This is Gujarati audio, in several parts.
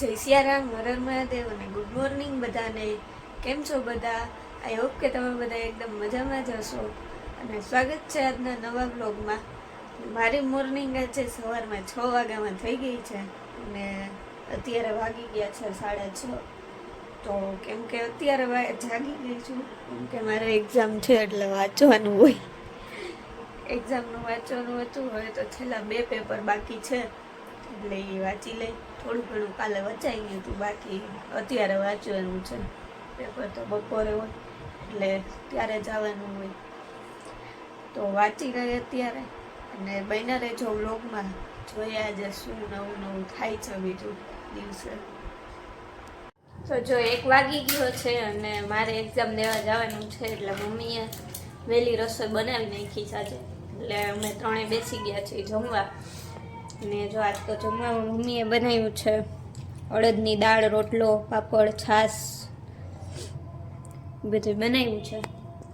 જય સિયારામ હરર મહાદેવ અને ગુડ મોર્નિંગ બધાને. કેમ છો બધા? આઈ હોપ કે તમે બધા એકદમ મજામાં જ હશો. અને સ્વાગત છે આજના નવા બ્લોગમાં મારી મોર્નિંગ આજે સવારમાં છ વાગ્યામાં થઈ ગઈ છે અને અત્યારે વાગી ગયા છે સાડા છ. તો કેમ કે અત્યારે જાગી ગઈ છું. કેમ કે મારે એક્ઝામ છે એટલે વાંચવાનું હોય. એક્ઝામનું વાંચવાનું હતું, હવે તો છેલ્લા બે પેપર બાકી છે. એટલે એ વાંચી લઈ. થોડું ઘણું કાલે વચાઈ ગયું હતું, બાકી અત્યારે વાંચવાનું છે. પેપર તો બપોરે હોય, એટલે ત્યારે જવાનું હોય. તો વાંચી રહી અત્યારે, અને બહેનરે રહેજો વ્લોગમાં જોઈએ આજે શું નવું નવું થાય છે બીજું દિવસે. તો જો એક વાગી ગયો છે, અને મારે એક્ઝામ દેવા જવાનું છે, એટલે મમ્મીએ વહેલી રસોઈ બનાવી નાખી છે એટલે અમે ત્રણે બેસી ગયા છીએ જમવા. અને જો આજ તો જમવાનું મમ્મીએ બનાવ્યું છે. અડદની દાળ, રોટલો, પાપડ, છાશ બધું બનાવ્યું છે.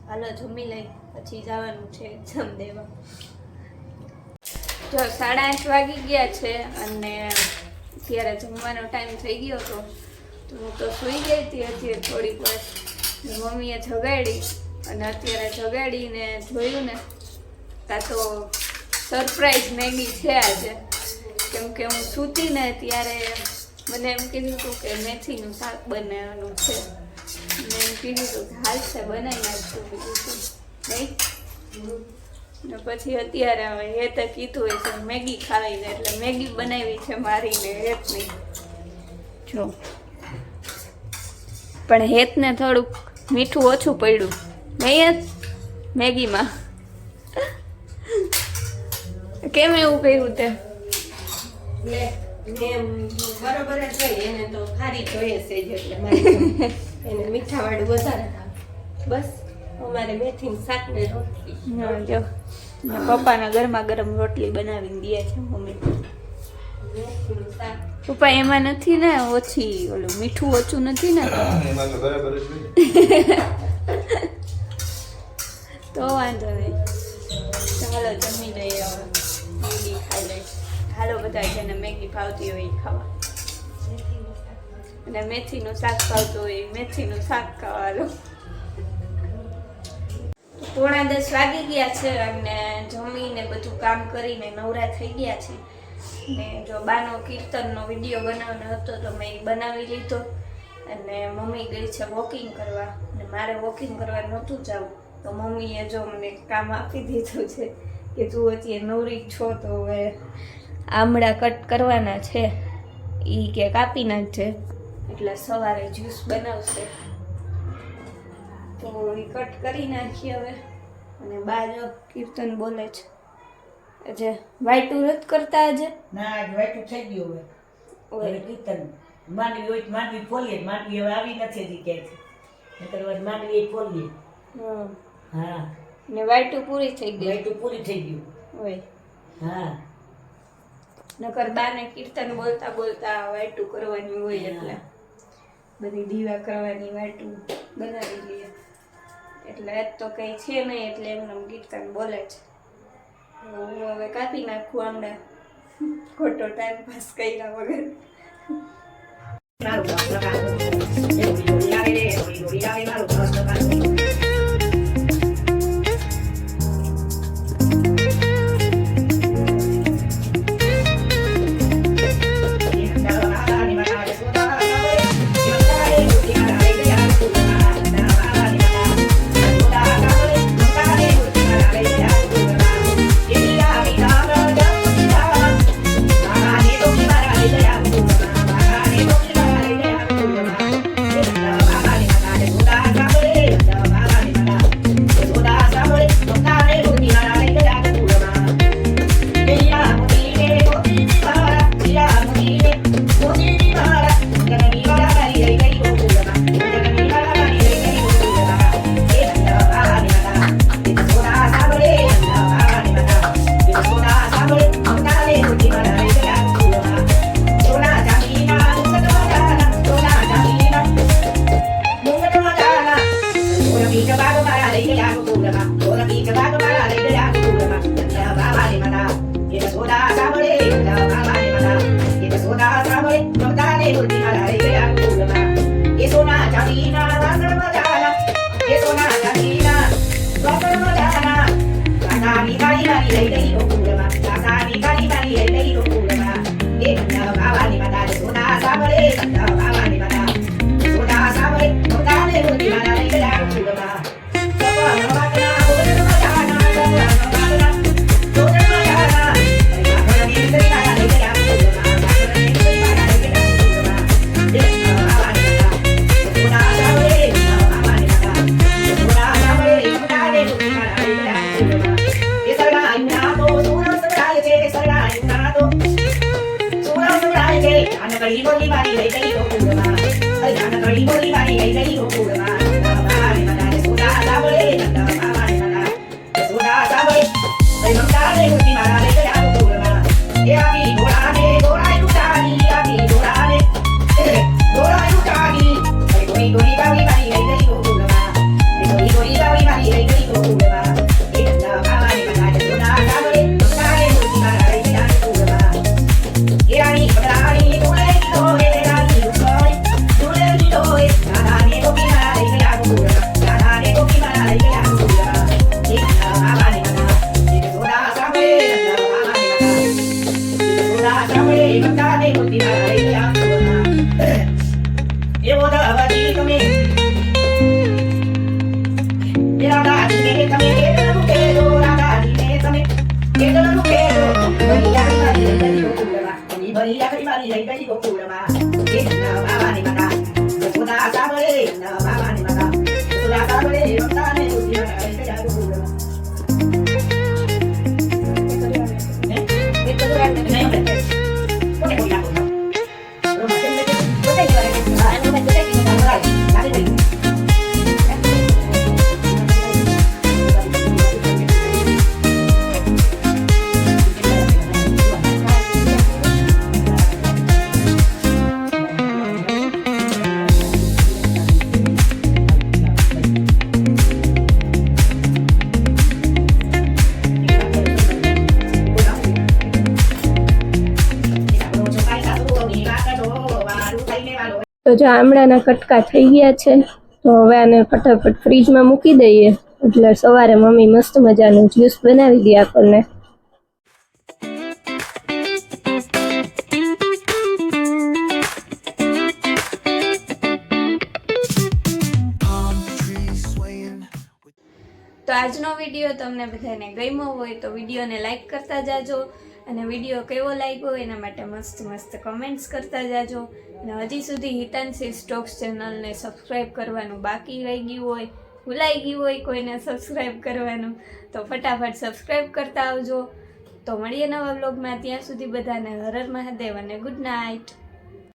હાલો જમી લઈ, પછી જવાનું છે એક્ઝામ દેવા. જો સાડા આઠ વાગી ગયા છે અને અત્યારે જમવાનો ટાઈમ થઈ ગયો હતો. તો હું તો સૂઈ ગઈ હતી અત્યારે થોડીક વાર. મમ્મીએ જગાડી અને અત્યારે જગાડીને જોયું ને, કાં તો સરપ્રાઈઝ મેગી છે આજે. કેમ કે હું સૂતી ને ત્યારે મને એમ કીધું હતું કે મેથીનું શાક બનાવવાનું છે. મેં એમ કીધું હતું કે હાલ છે, બનાવી નાખશું બીજું શું? નહીં? ને પછી અત્યારે હવે એ તો કીધું હોય છે, મેગી ખાવી છે, એટલે મેગી બનાવી છે મારીને હેતની. જો. પણ હેતને થોડુંક મીઠું ઓછું પડ્યું. નહીં હેત? મેગીમાં. કેમ એવું કર્યું તે? બરોબર જ હોય એને તો ખારી જોઈએ છે જ એટલે મારે એને મીઠાવાળું વધારે બસ અમારે મેથી શાક ને રોટલી. જો. પપ્પાના ગરમા ગરમ રોટલી બનાવીને દે છે મમ્મી. પપ્પા એમાં નથી ને ઓછી ઓલું મીઠું ઓછું નથી ને? એમાં તો બરાબર નહીં તો વાંધો બધા જેને મેગી ભાવતી હોય એ ખાવા. અને મેથીનું શાક ભાવતું હોય મેથીનું શાક ખાવાનું. પોણા દસ વાગી ગયા છે અને જમીને બધું કામ કરીને નવરા થઈ ગયા છે. ને જો બાનો કીર્તનનો વીડિયો બનાવવાનો હતો તો મેં બનાવી લીધો. અને મમ્મી ગઈ છે વોકિંગ કરવા. અને મારે વોકિંગ કરવા નહોતું જવું. તો મમ્મીએ જો મને કામ આપી દીધું છે કે તું અત્યારે નવરી છો તો હવે આમળા કટ કરવાના છે એ કે કાપી નાખજે. એટલે સવારે જ્યુસ બનાવશે. તો એ કટ કરી નાખીએ હવે. અને બાર કીર્તન બોલે છે. આજે વાઈટું રદ કરતા આજે? ના આજ વાઈટું થઈ ગયું હવે. હવે કીર્તન. માંડવી હોય માંડવી ફોલીએ માંડવી હવે આવી નથી હજી ક્યાંયથી નકર હવે માંડવી એ ફોલીએ. હમ. હા. ને વાઈટું પૂરી થઈ ગઈ. વાઈટું પૂરી થઈ ગયું. હોય હા. નકર બાને કીર્તન બોલતા બોલતા વાટું કરવાની હોય એટલે. બધી દીવા કરવાની વાટું બનાવી લઈએ. એટલે આજ તો કંઈ છે નહીં એટલે એમને કીર્તન બોલે છે. હું હવે કાપી નાખું હમણાં ખોટો ટાઈમ પાસ કર્યા વગર. મારું 有苦的吗？哪个？കൈ കൊള്ളി വാടി കൈ കൈ കൂടുവാ കൈ കൈ കൊള്ളി വാടി ಸಮಯೇ ಮುಂತಾದೆ ಮುಂದಿನ ಯೋಧವಧಿಗಮೇ Thank you. તો જો આમળાના કટકા થઈ ગયા છે, તો હવે આને ફટાફટ ફ્રીજમાં મૂકી દઈએ. એટલે સવારે મમ્મી મસ્ત મજાનું જ્યુસ બનાવી દે આપણને. તો આજનો વીડિયો તમને બધાને ગમ્યો હોય તો વિડીયોને લાઇક કરતા જાજો. અને વીડિયો કેવો લાગ્યો એના માટે મસ્ત મસ્ત કમેન્ટ્સ કરતા જાજો. અને હજી સુધી હિતાંશી સ્ટોક્સ ચેનલને સબસ્ક્રાઈબ કરવાનું બાકી રહી ગયું હોય, ભૂલાઈ ગયું હોય કોઈને સબસ્ક્રાઈબ કરવાનું, તો ફટાફટ સબસ્ક્રાઈબ કરતા આવજો. તો મળીએ નવા બ્લોગમાં ત્યાં સુધી બધાને હરર મહાદેવ અને ગુડ નાઇટ